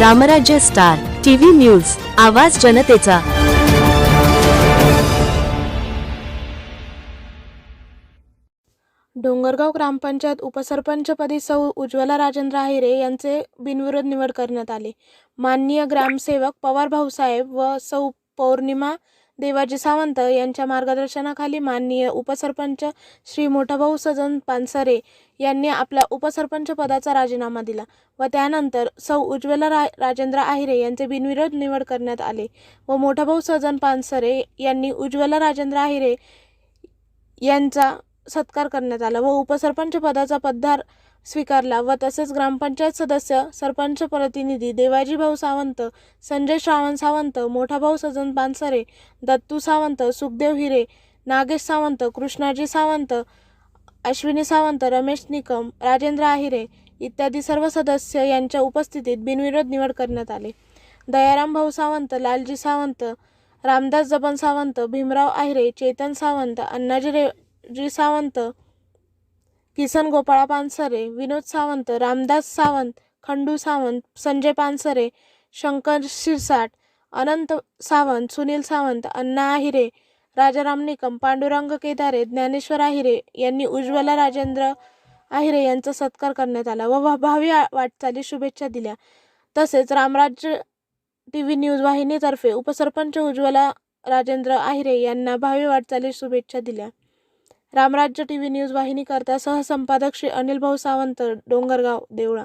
रामराज्य star TV news आवाज जनतेचा. डोंगरगाव ग्रामपंचायत उपसरपंचपदी सौ उज्ज्वला राजेंद्र आहिरे यांचे बिनविरोध निवड करण्यात आले. माननीय ग्रामसेवक पवार भाऊसाहेब व सौ पौर्णिमा देवाजी सावंत यांच्या मार्गदर्शनाखाली माननीय उपसरपंच श्री मोठाभाऊ सजन पानसरे यांनी आपल्या उपसरपंच पदाचा राजीनामा दिला व त्यानंतर सौ उज्ज्वला रा राजेंद्र आहिरे यांचे बिनविरोध निवड करण्यात आले व मोठाभाऊ सजन पानसरे यांनी उज्ज्वला राजेंद्र आहिरे यांचा सत्कार करण्यात आला व उपसरपंच पदाचा पदभार स्वीकारला व तसेच ग्रामपंचायत सदस्य सरपंच प्रतिनिधी देवाजी भाऊ सावंत संजय श्रावण सावंत मोठा भाऊ सजन पानसरे दत्तू सावंत सुखदेव हिरे नागेश सावंत कृष्णाजी सावंत अश्विनी सावंत रमेश निकम राजेंद्र आहिरे इत्यादी सर्व सदस्य यांच्या उपस्थितीत बिनविरोध निवड करण्यात आले. दयाराम भाऊ सावंत लालजी सावंत रामदास जबन सावंत भीमराव आहिरे चेतन सावंत अण्णाजी रे जी सावंत किसन गोपाळा पानसरे विनोद सावंत रामदास सावंत खंडू सावंत संजय पानसरे शंकर शिरसाट अनंत सावंत सुनील सावंत अण्णा आहिरे राजाराम निकम पांडुरंग केदारे ज्ञानेश्वर आहिरे यांनी उज्ज्वला राजेंद्र आहिरे यांचा सत्कार करण्यात आला व भावी वाटचाली शुभेच्छा दिल्या. तसेच रामराज्य टी व्ही न्यूज वाहिनीतर्फे उपसरपंच उज्ज्वला राजेंद्र आहिरे यांना भावी वाटचाली शुभेच्छा दिल्या. रामराज्य टी व्ही न्यूज वाहिनीकरता सहसंपादक Shri Anil Bhau Sawant Dongargaon Deola.